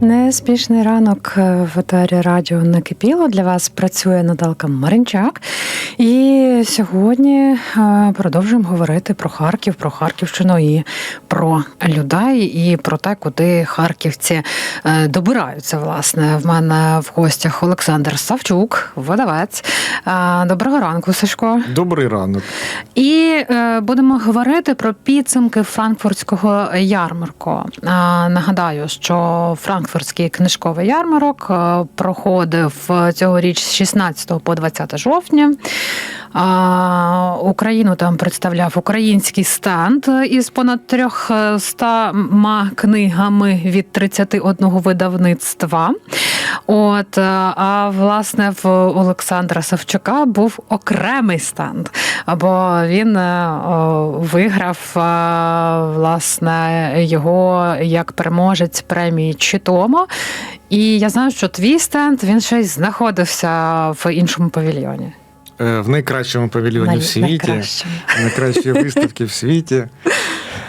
Неспішний ранок е, в етері радіо накипіло. Для вас працює Наталка Маринчак. І сьогодні е, продовжуємо говорити про Харків, про Харківщину і про людей, і про те, куди харківці е, добираються. Власне, в мене в гостях Олександр Савчук, видавець. Доброго ранку, Сашко. Добрий ранок. І будемо говорити про підсумки франкфуртського ярмарку. Нагадаю, що франкфуртський книжковий ярмарок е, проходив цьогоріч з 16 по 20 жовтня. Україну там представляв український стенд із понад 300 книгами від 31 видавництва. От, е, а власне в Олександра Савчука був окремий стенд, бо він е, виграв е, власне його як переможець премії Читомо. І я знаю, що твій стенд він щось знаходився в іншому павільйоні. В найкращому павільйоні Най- в світі, найкращі виставки в світі.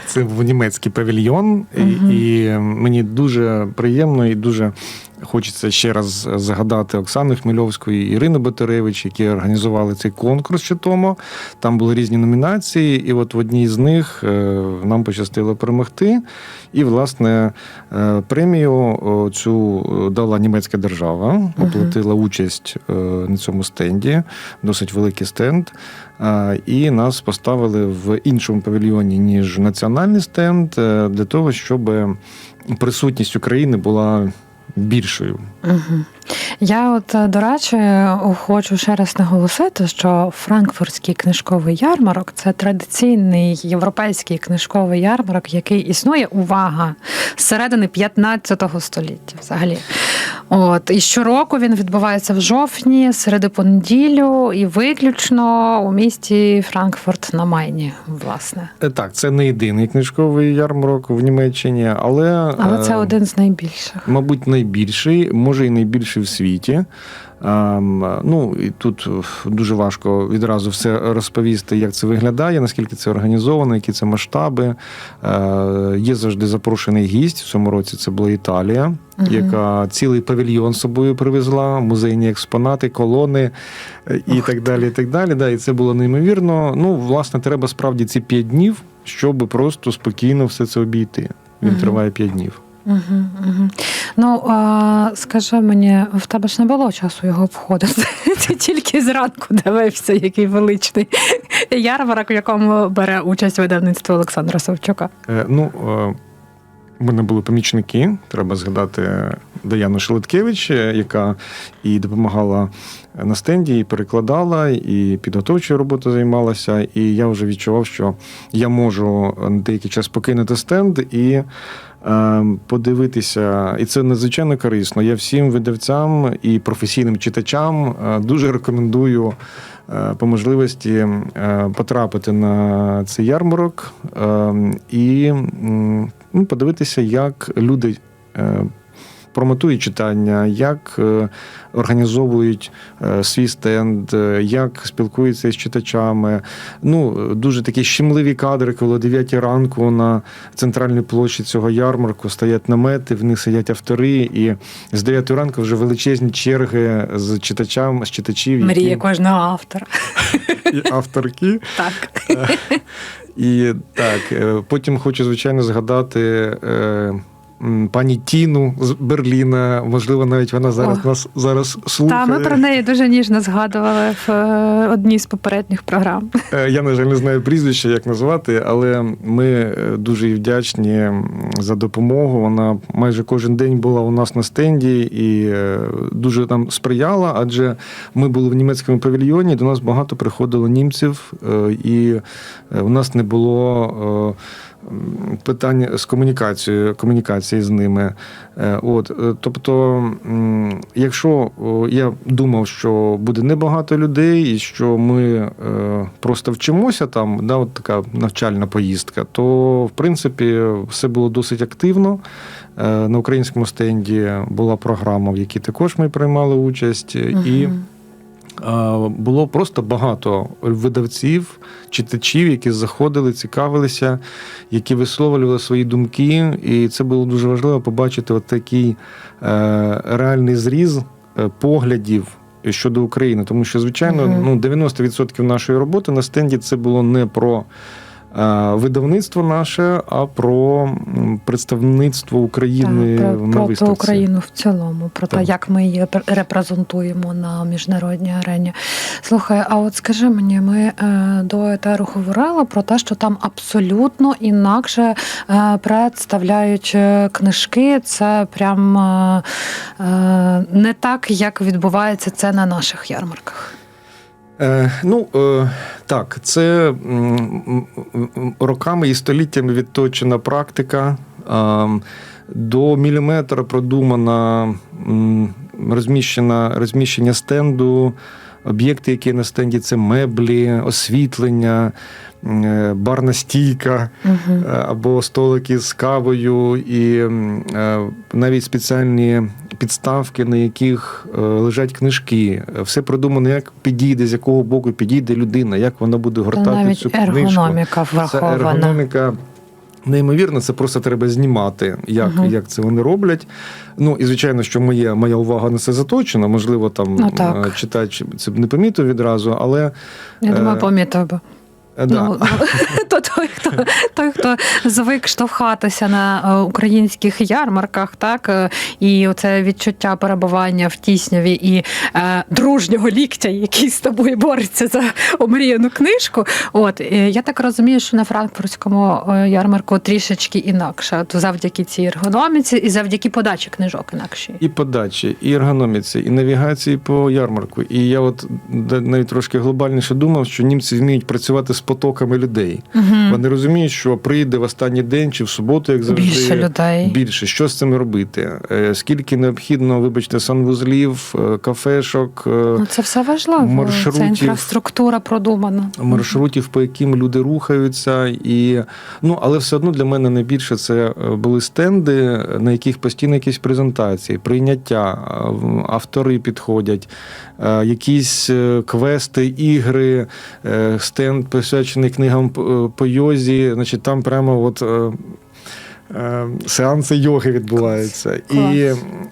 Це був німецький павільйон, і, і мені дуже приємно і дуже хочеться ще раз згадати Оксану Хмельовську і Ірину Батаревич, які організували цей конкурс Читомо. Там були різні номінації, і от в одній з них е, нам пощастило перемогти. І, власне, е, премію цю е, дала німецька держава, оплатила участь на цьому стенді, досить великий стенд. І нас поставили в іншому павільйоні, ніж національний стенд, для того, щоб присутність України була більшою. Угу. Я, от, е, до речі, хочу ще раз наголосити, що франкфуртський книжковий ярмарок це традиційний європейський книжковий ярмарок, який існує увага з середини 15 століття. Взагалі, от і щороку він відбувається в жовтні, середи понеділю, і виключно у місті Франкфурт на Майні. Власне, Е, Так, це не єдиний книжковий ярмарок в Німеччині, але, але це е, один з найбільших. мабуть, найбільший, може і найбільший в світі. Ем, Ну і тут е, дуже важко відразу все розповісти, як це виглядає, наскільки це організовано, які це масштаби. Е, Є завжди запрошений гість. В цьому році це була Італія, Мгм. яка цілий павільйон з собою привезла, музейні експонати, колони е, і Ух так далі. І так далі. Да, і це було неймовірно. Ну, власне, треба справді ці п'ять днів, щоб просто спокійно все це обійти. Він Мгм. триває п'ять днів. Угу, угу. Ну, а, скажи мені, в тебе ж не було часу його обходити. Ти тільки зранку дивився, який величний ярмарок, в якому бере участь видавництво Олександра Савчука. Е, Ну, е, в мене були помічники. Треба згадати Даяну Шелеткевич, е, яка і допомагала на стенді, і перекладала, і підготовчою роботою займалася. І я вже відчував, що я можу на деякий час покинути стенд і. Е, Подивитися, і це надзвичайно корисно. Я всім видавцям і професійним читачам е, дуже рекомендую е, по можливості е, потрапити на цей ярмарок е, і ну, подивитися, як люди промотують читання, як е, організовують е, свій стенд, е, як спілкуються з читачами. Ну, дуже такі щемливі кадри, коли о 9 ранку на центральній площі цього ярмарку стоять намети, в них сидять автори, і з 9 ранку вже величезні черги з читачам, з читачів, Мрія які, кожного автора. і авторки. Так. І так, потім хочу, звичайно, згадати пані Тіну з Берліна. Можливо, навіть вона зараз О. нас зараз Та слухає. ми про неї дуже ніжно згадували в е, одній з попередніх програм. Е, Я, на жаль, не знаю прізвище, як назвати, але ми е, дуже їй вдячні за допомогу. Вона майже кожен день була у нас на стенді і дуже нам сприяла, адже ми були в німецькому павільйоні, до нас багато приходило німців, і у нас не було. Питання з комунікацією, комунікації з ними. Е, От, е, тобто, якщо я думав, що буде небагато людей, і що ми е, просто вчимося там, да, от така навчальна поїздка, то в принципі все було досить активно. На українському стенді була програма, в якій також ми приймали участь, і було просто багато видавців, читачів, які заходили, цікавилися, які висловлювали свої думки. І це було дуже важливо побачити от такий е, реальний зріз е, поглядів. Щодо України, тому що, звичайно, Мгм. ну 90% нашої роботи на стенді це було не про видавництво наше, а про представництво України Так, про, на про, про. Україну в цілому, про те, як ми її реп- репрезентуємо на міжнародній арені. Слухай, а от скажи мені, ми е, до етеру говорили про те, що там абсолютно інакше е, представляють е, книжки. Це прям е, е, не так, як відбувається це на наших ярмарках. Е, ну е, так, це роками і століттями відточена практика. Е, до міліметра продумана розміщена, розміщення стенду. Об'єкти, які на стенді, це меблі, освітлення, е, барна стійка. Угу. Або столики з кавою, і е, навіть спеціальні підставки, на яких лежать книжки. Все продумано, як підійде, з якого боку підійде людина, як вона буде гортати Навіть цю книжку. ергономіка Це ергономіка. Неймовірно, це просто треба знімати, як, Мгм. як це вони роблять. Ну і звичайно, що моє, моя увага на це заточена. Можливо, там Ну, так. е, читач це б не помітив відразу, але Я думаю, Е, помітив би. е, да. Ну, той, хто той, хто звик штовхатися на е, українських ярмарках, так е, і оце відчуття перебування в тісняві і е, дружнього ліктя, який з тобою бореться за омріяну книжку. От е, я так розумію, що на франкфуртському ярмарку трішечки інакше, от завдяки цій ергономіці і завдяки подачі книжок інакші. І подачі, і ергономіці, і навігації по ярмарку. І я от навіть трошки глобальніше думав, що німці вміють працювати з потоками людей. Угу. Вони розуміють, що прийде в останній день чи в суботу, як завжди. Більше людей. Більше що з цим робити? Е, Скільки необхідно, вибачте, санвузлів, е, кафешок, е, Ну, це все важливо. маршрутів. Це інфраструктура продумана. маршрутів, по яким люди рухаються. І, ну, але все одно для мене найбільше це були стенди, на яких постійно якісь презентації, прийняття, автори підходять, якісь квести, ігри, стенд присвячений книгам по- йозі. Значить, там прямо от. Е, Сеанси йоги відбуваються. Клас. І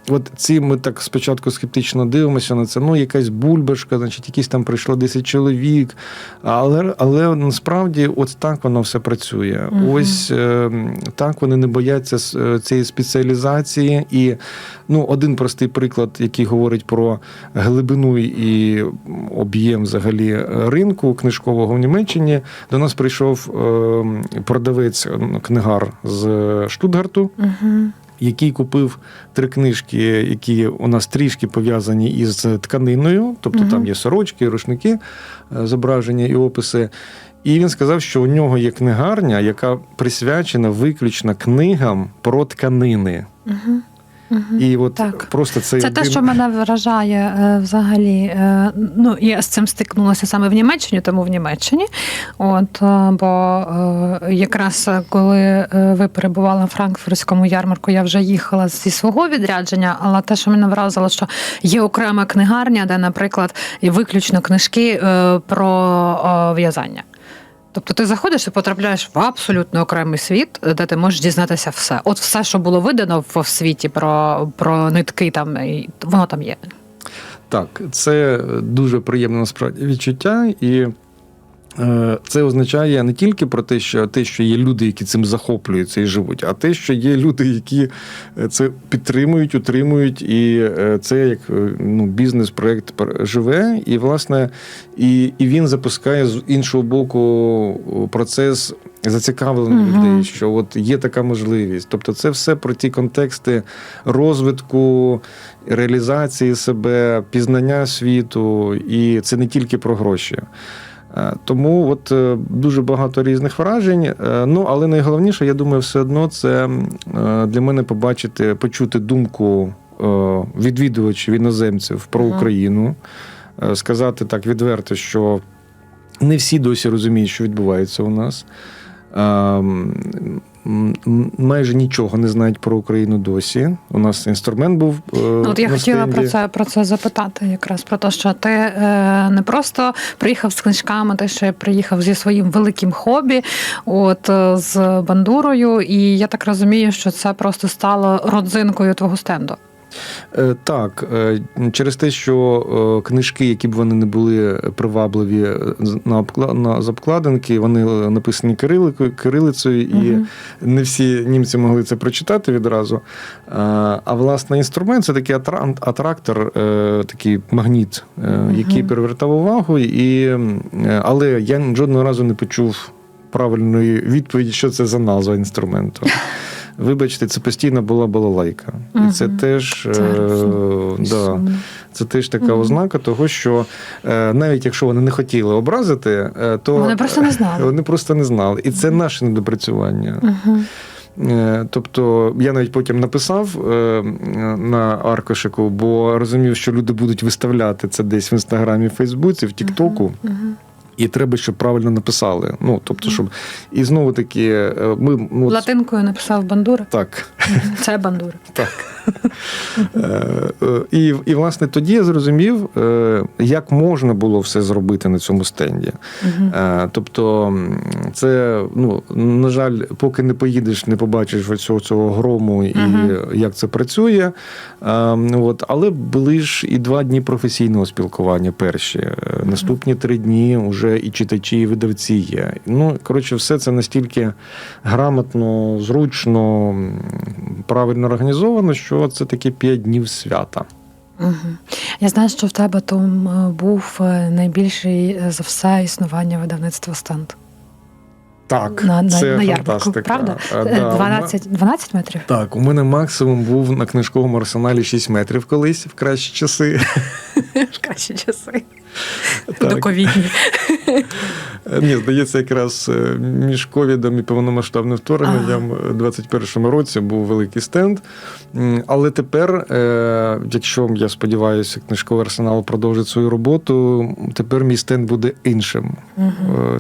от ці ми так спочатку скептично дивимося на це. Ну, якась бульбашка, значить, якісь там прийшло 10 чоловік. Але, але насправді от так воно все працює. Мгм. Ось е, так вони не бояться е, цієї спеціалізації. І ну, один простий приклад, який говорить про глибину і об'єм взагалі ринку книжкового в Німеччині. До нас прийшов е, продавець книгар з Штутгарту Угу. який купив три книжки, які у нас трішки пов'язані із тканиною, тобто Мгм. там є сорочки, рушники, е, зображення і описи. І він сказав, що у нього є книгарня, яка присвячена виключно книгам про тканини. Угу. Угу. І от Так. просто цей Це те, що мене вражає е, взагалі. е, Ну, я з цим стикнулася саме в Німеччині, тому в Німеччині. От, е, бо якраз коли ви перебували на франкфуртському ярмарку, я вже їхала зі свого відрядження, але те, що мене вразило, що є окрема книгарня, де, наприклад, виключно книжки про в'язання. Тобто ти заходиш і потрапляєш в абсолютно окремий світ, де ти можеш дізнатися все. От все, що було видано в світі про, про нитки, там воно там є. Так, це дуже приємне насправді відчуття, і це означає не тільки про те, що те, що є люди, які цим захоплюються і живуть, а те, що є люди, які е, це підтримують, утримують, і е, це як е, ну, бізнес-проект живе, і власне і, і він запускає з іншого боку процес. Зацікавлення Мгм. людей, що от є така можливість. Тобто, це все про ті контексти розвитку, реалізації себе, пізнання світу, і це не тільки про гроші. Е, Тому от е, дуже багато різних вражень. Е, Ну, але найголовніше, я думаю, все одно це для мене побачити, почути думку відвідувачів іноземців про ага. Україну, сказати так відверто, що не всі досі розуміють, що відбувається у нас. Майже нічого не знають про Україну досі. У нас інструмент був. е, Ну, От я на хотіла стенді. про це про це запитати, якраз про те, що ти е, не просто приїхав з книжками, ти ще приїхав зі своїм великим хобі, от е, з бандурою, і я так розумію, що це просто стало родзинкою твого стенду. Е, Так, е, через те, що е, книжки, які б вони не були привабливі на на з обкладинки, вони написані кирилицею, і Мгм. не всі німці могли це прочитати відразу. А власне інструмент це такий атрактор, такий магніт, який Мгм. привертав увагу, і, але я жодного разу не почув правильної відповіді, що це за назва інструменту. Вибачте, це постійно була балалайка. І це теж, Це е, да, це теж така Мгм. ознака того, що е, навіть якщо вони не хотіли образити, е, то Вони просто не знали. Вони просто не знали. І це наше недопрацювання. Е, Тобто я навіть потім написав е, на аркушику, бо розумів, що люди будуть виставляти це десь в інстаграмі, в Фейсбуці, в Тіктоку. Мгм. І треба, щоб правильно написали. Ну, тобто, щоб і знову таки, е, ми ну, Латинкою написав бандура. так. Це бандура. Так. Е, е, І, і власне тоді я зрозумів, як можна було все зробити на цьому стенді. Тобто, це, ну, на жаль, поки не поїдеш, не побачиш цього, цього грому і як це працює. Е, От, але були ж і два дні професійного спілкування перші. Наступні три дні вже і читачі, і видавці є. Ну, коротше, все це настільки грамотно, зручно, правильно організовано, що це такі п'ять днів свята. Угу. Я знаю, що в тебе там е, був е, найбільший е, за все існування видавництва стенд. Так, на, на, це на ярмарку, фантастика. правда? Да, 12, 12 метрів? Так, у мене максимум був на книжковому арсеналі 6 метрів колись в кращі часи. В кращі часи. До Доковідні. Е, Ні, здається, якраз е, між ковідом і повномасштабним вторгненням у 21-му році був великий стенд. Але тепер, е, якщо я сподіваюся, книжковий арсенал продовжить свою роботу, тепер мій стенд буде іншим. Е,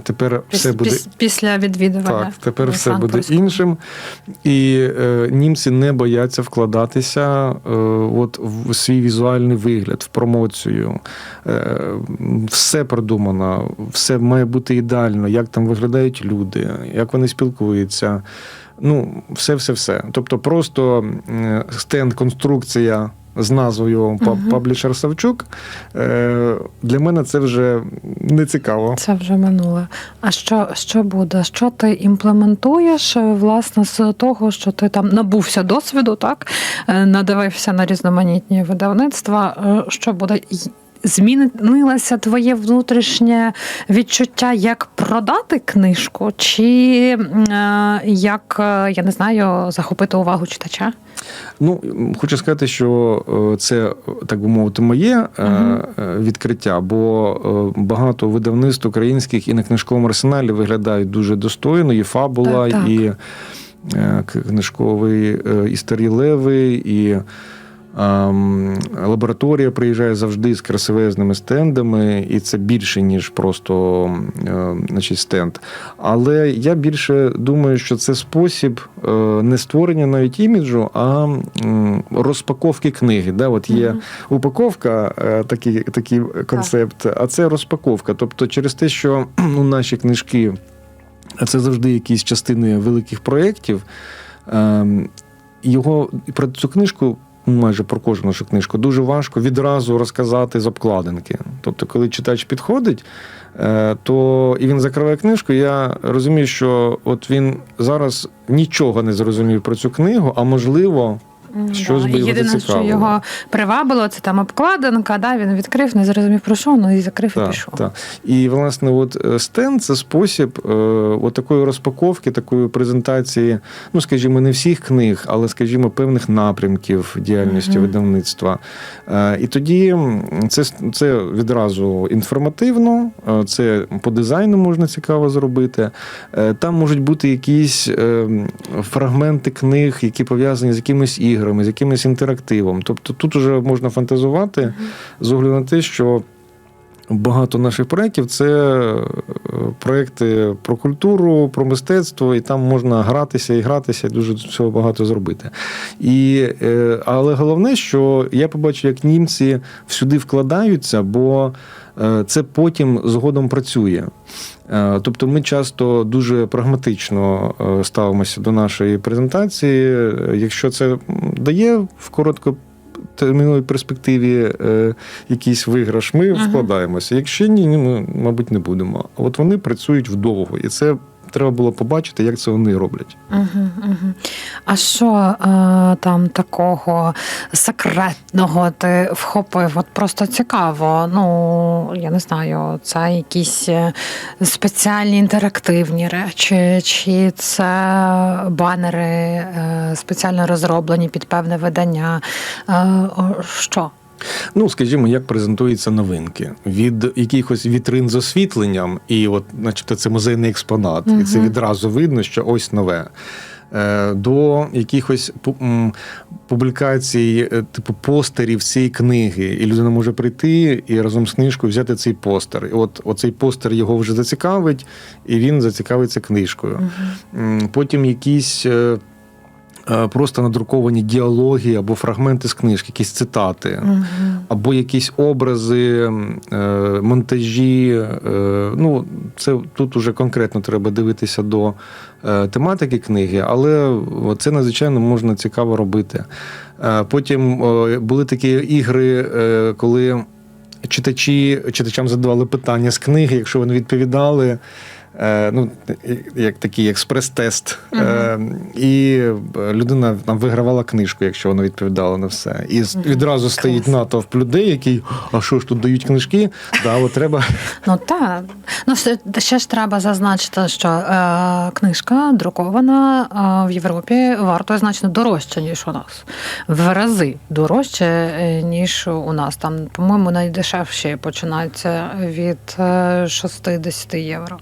Тепер все буде піс- Після відвідування. Так, тепер все буде іншим. І е, німці не бояться вкладатися е, от, в свій візуальний вигляд, в промоцію. Е, все продумано, все має бути ідеально, як там виглядають люди, як вони спілкуються. Ну, все, все, все. Тобто, просто е, стенд, конструкція. З назвою. Паблішер Савчук е, для мене це вже не цікаво. Це вже минуле. А що, що буде? Що ти імплементуєш е, власне з того, що ти там набувся досвіду, так надивився на різноманітні видавництва? Що буде? Змінилося твоє внутрішнє відчуття, як продати книжку, чи е, як е, я не знаю, захопити увагу читача? Ну, хочу сказати, що е, це, так би мовити, моє е, відкриття, бо багато видавництв українських і на книжковому арсеналі виглядають дуже достойно. І фабула, Так, так. і книжковий, і старі леви, і. Ем, Лабораторія приїжджає завжди з красивезними стендами, і це більше, ніж просто е, значить, стенд. Але я більше думаю, що це спосіб е, не створення навіть іміджу, а розпаковки книги. Да? От є Мгм. упаковка, е, такий, такий концепт, а це розпаковка. Тобто, через те, що ну, наші книжки це завжди якісь частини великих проєктів. ем, Його про цю книжку. Майже про кожну нашу книжку дуже важко відразу розказати з обкладинки. Тобто, коли читач підходить, е, то і він закриває книжку, я розумію, що от він зараз нічого не зрозумів про цю книгу, а можливо, Щось да. би його Єдине, що зацікавило. його привабило, це там обкладинка, да, він відкрив, не зрозумів про що, ну і закрив і Так, пішов. так. І власне, от е, стенд це спосіб е, от такої розпаковки, такої презентації, ну скажімо, не всіх книг, але скажімо, певних напрямків діяльності Мгм. видавництва. Е, І тоді це, це відразу інформативно, е, це по дизайну можна цікаво зробити. Е, Там можуть бути якісь е, фрагменти книг, які пов'язані з якимись іграми, з якимось інтерактивом. Тобто тут вже можна фантазувати з огляду на те, що багато наших проєктів це е, проєкти про культуру, про мистецтво, і там можна гратися і гратися, і дуже всього багато зробити. І, е, але головне, що я побачив, як німці всюди вкладаються, бо це потім згодом працює. Е, Тобто ми часто дуже прагматично е, ставимося до нашої презентації. Е, Якщо це дає в коротко терміновій перспективі е, якийсь виграш, ми Ага. вкладаємося. Якщо ні, ми, мабуть, не будемо. А от вони працюють вдовго, і це треба було побачити, як це вони роблять. Угу, угу. А що е, там такого секретного ти вхопив? От просто цікаво. Ну, я не знаю, це якісь е, спеціальні інтерактивні речі, чи це банери е, спеціально розроблені під певне видання? Що? Ну, скажімо, як презентуються новинки від якихось вітрин з освітленням, і от, начебто, це музейний експонат, і це відразу видно, що ось нове. Е, До якихось пу- публікацій, е, типу постерів цієї книги, і людина може прийти і разом з книжкою взяти цей постер. І от оцей постер його вже зацікавить, і він зацікавиться книжкою. М, Потім якісь. Е, Просто надруковані діалоги або фрагменти з книжки, якісь цитати Угу. або якісь образи, е, монтажі. е, Ну, це тут уже конкретно треба дивитися до тематики книги, але це надзвичайно можна цікаво робити. Потім були такі ігри, коли читачі читачам задавали питання з книги, якщо вони відповідали. Е, Ну, як такий експрес-тест, Е, і людина там вигравала книжку, якщо вона відповідала на все. І відразу стоїть Клас. натовп людей, які, а що ж тут дають книжки? Да, от треба. Ну так. Ну, ще, ж треба зазначити, що е, книжка друкована е, в Європі вартує значно дорожче, ніж у нас. В рази дорожче, е, ніж у нас. Там, по-моєму, найдешевші починаються від е, 60 євро.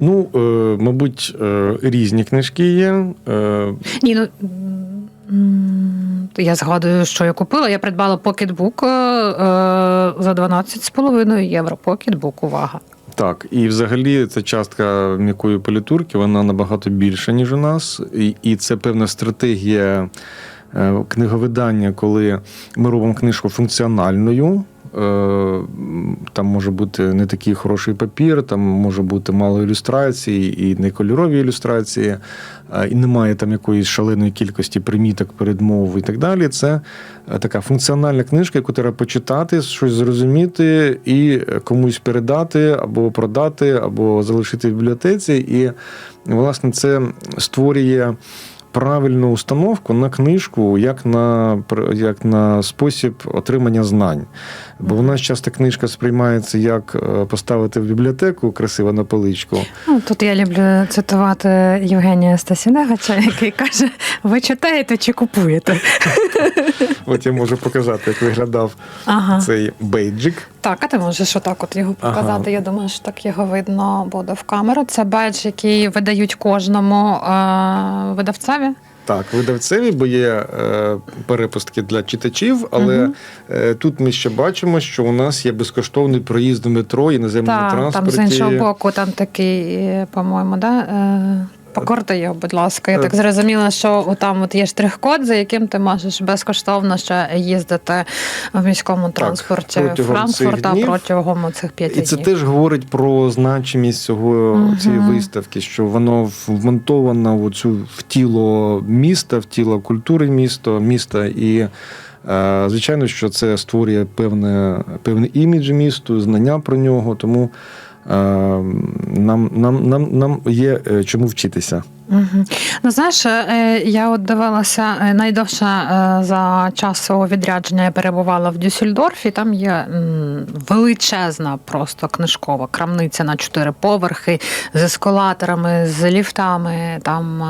Ну, е, мабуть, е, різні книжки є. Е, Ні, ну. Я згадую, що я купила. Я придбала покетбук е, е, за 12,5 євро. Покетбук, увага. Так, і взагалі ця частка м'якої політурки вона набагато більша, ніж у нас. І, і це певна стратегія е, книговидання, коли ми робимо книжку функціональною. Е, Там може бути не такий хороший папір, там може бути мало ілюстрацій і не кольорові ілюстрації, е, і немає там якоїсь шаленої кількості приміток, передмов і так далі. Це е, така функціональна книжка, яку треба почитати, щось зрозуміти і комусь передати, або продати, або залишити в бібліотеці. І, власне, це створює. Правильну установку на книжку, як на, як на спосіб отримання знань. Бо в нас часто книжка сприймається як е, поставити в бібліотеку красиво на поличку. Ну, тут я люблю цитувати Євгенія Стасінегача, який каже: ви читаєте чи купуєте? От я можу показати, як виглядав Ага. цей бейджик. Так, а ти можеш отак от його Ага. показати. Я думаю, що так його видно буде в камеру. Це бедж, який видають кожному е- видавцеві. Так, видавцеві, бо є е, перепустки для читачів, але угу. е, тут ми ще бачимо, що у нас є безкоштовний проїзд до метро і наземному Так, там з іншого боку, там такий, е, по-моєму, да? Е- Покорти його, будь ласка. Я так зрозуміла, що там от є штрих-код, за яким ти можеш безкоштовно ще їздити в міському транспорті протягом Франкфурта цих днів. протягом цих п'яти І це днів. теж говорить про значимість цього Мгм. цієї виставки, що воно вмонтовано в цю в тіло міста, в тіло культури міста, міста і. е, Звичайно, що це створює певне, певний імідж місту, знання про нього, тому нам, нам, нам, нам є е, чому вчитися. Угу. Ну, знаєш, е, я от дивилася е, найдовше за час свого відрядження я перебувала в Дюссельдорфі. Там є величезна просто книжкова крамниця на чотири поверхи з ескалаторами, з ліфтами. Там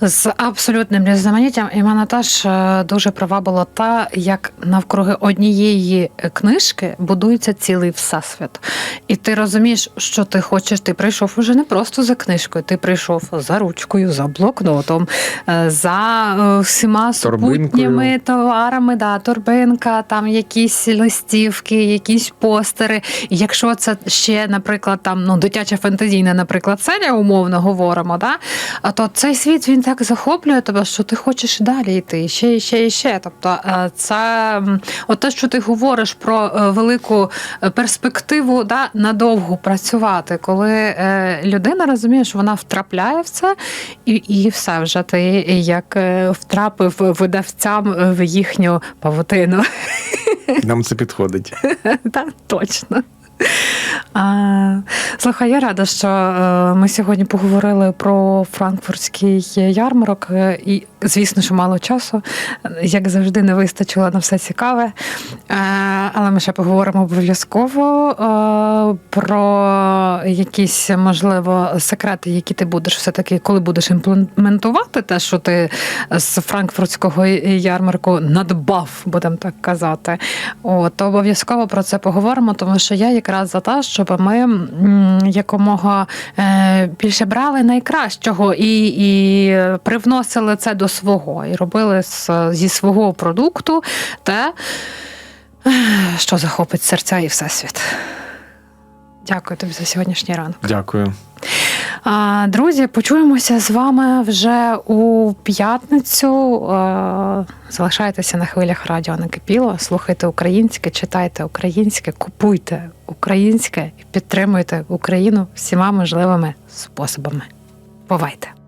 з абсолютним різноманіттям. І мене теж е, дуже привабило те, як навкруги однієї книжки будується цілий всесвіт. І ти розумієш, що ти хочеш. Ти прийшов уже не просто за книжкою, ти прийшов за ручкою, за блокнотом, е, за е, всіма супутніми товарами, да, торбинка, там якісь листівки, якісь постери. І якщо це ще, наприклад, там ну дитяча фантазійна, наприклад, серія, умовно говоримо, да, то цей світ він так захоплює тебе, що ти хочеш і далі йти, ще, і ще, і ще. Тобто, е, це от те, що ти говориш про е, велику е, перспективу, да, надовго працювати, коли людина розуміє, що вона втрапляє в це, і, і все вже ти як втрапив видавцям в їхню павутину. Нам це підходить. Так, точно. Слухай, я рада, що е, ми сьогодні поговорили про франкфуртський ярмарок. е, І, звісно, що мало часу, як завжди, не вистачило на все цікаве. Е, але ми ще поговоримо обов'язково про якісь, можливо, секрети, які ти будеш все-таки, коли будеш імплементувати те, що ти з франкфуртського ярмарку надбав, будемо так казати. От, то обов'язково про це поговоримо, тому що я якраз за те, щоб ми якомога е, більше брали найкращого і, і привносили це до свого, і робили з, зі свого продукту те, що захопить серця і всесвіт. Дякую тобі за сьогоднішній ранок. Дякую. Друзі, почуємося з вами вже у п'ятницю. Залишайтеся на хвилях радіо Накипіло, слухайте українське, читайте українське, купуйте українське і підтримуйте Україну всіма можливими способами. Бувайте!